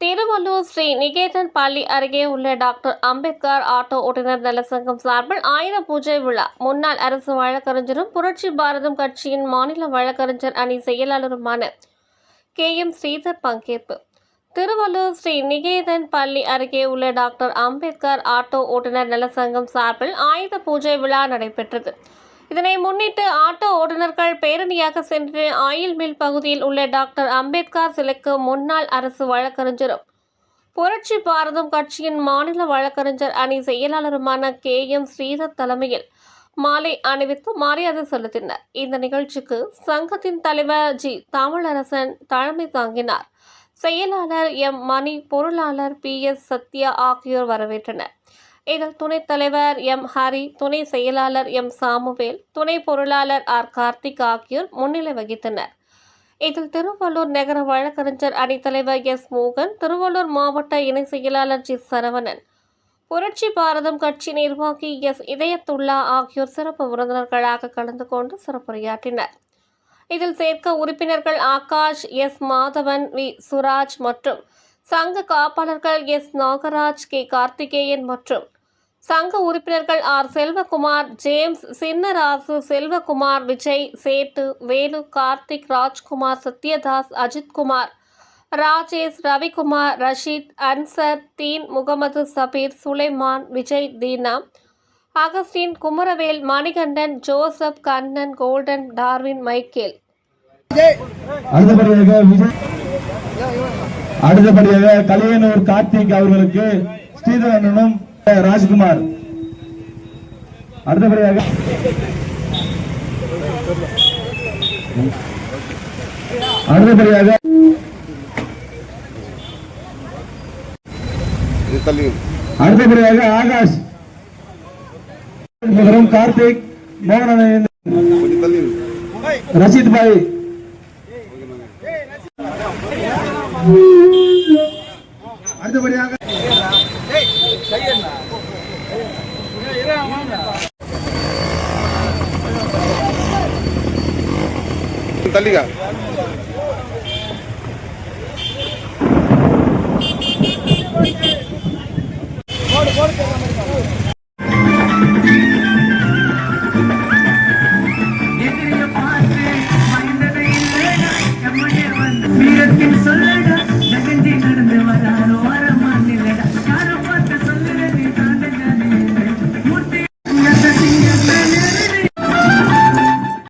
திருவள்ளூர் ஸ்ரீ நிகேதன் பள்ளி அருகே உள்ள டாக்டர் அம்பேத்கர் ஆட்டோ ஓட்டுநர் நலசங்கம் சார்பில் ஆயுத பூஜை விழா. முன்னாள் அரசு வழக்கறிஞரும் புரட்சி பாரதம் கட்சியின் மாநில வழக்கறிஞர் அணி செயலாளருமான கே. எம். ஸ்ரீதர் பங்கேற்பு. திருவள்ளூர் ஸ்ரீ நிகேதன் பள்ளி அருகே உள்ள டாக்டர் அம்பேத்கர் ஆட்டோ ஓட்டுநர் நலசங்கம் சார்பில் ஆயுத பூஜை விழா நடைபெற்றது. இதனை முன்னிட்டு ஆட்டோ ஓட்டுநர்கள் பேரணியாக சென்று ஆயில் மில் பகுதியில் உள்ள டாக்டர் அம்பேத்கர் சிலைக்கு முன்னாள் அரசு வழக்கறிஞரும் புரட்சி பாரதம் கட்சியின் மாநில வழக்கறிஞர் அணி செயலாளருமான கே. எம். ஸ்ரீதர் தலைமையில் மாலை அணிவித்து மரியாதை செலுத்தினர். இந்த நிகழ்ச்சிக்கு சங்கத்தின் தலைவர் ஜி. தமிழரசன் தலைமை தாங்கினார். செயலாளர் எம். மணி பொருளாளர் பி. எஸ். சத்யா ஆகியோர் வரவேற்றனர். இதில் துணைத் தலைவர் எம். ஹரி துணை செயலாளர் எம். சாமுவேல் துணை பொருளாளர் ஆர். கார்த்திக் ஆகியோர் முன்னிலை வகித்தனர். இதில் திருவள்ளூர் நகர வழக்கறிஞர் அணித்தலைவர் எஸ். மோகன் திருவள்ளூர் மாவட்ட இணை செயலாளர் ஜி. சரவணன் புரட்சி பாரதம் கட்சி நிர்வாகி எஸ். இதயத்துல்லா ஆகியோர் சிறப்பு விருந்தினர்களாக கலந்து கொண்டு சிறப்புரையாற்றினர். இதில் சேர்க்க உறுப்பினர்கள் ஆகாஷ் எஸ். மாதவன் வி. சுராஜ் மற்றும் சங்க காப்பாளர்கள் எஸ். நாகராஜ் கே. கார்த்திகேயன் மற்றும் சங்க உறுப்பினர்கள் R. Selvakumar James Chinnarasu Selvakumar Vijay Settu Velu Karthik Rajkumar Sathyadas Ajithkumar Rajesh Ravikumar Rasheed Ansar Deen Mohammed Sabeer Sulaiman Vijay Dheena Augustine Kumaravel Manikandan Joseph Kannan Golden Darwin Michael. அடுத்தபடியாக கலியனூர் கார்த்திக் அவர்களுக்கு ஸ்ரீதரனும் ராஜ்குமார். அடுத்தபடியாக அடுத்தபடியாக அடுத்தபடியாக ஆகாஷ். முதலும் கார்த்திக் மோகன் ரஷித் பாய். அடுத்தபடியாக தள்ளிக்கா. போடு போடு Mira que el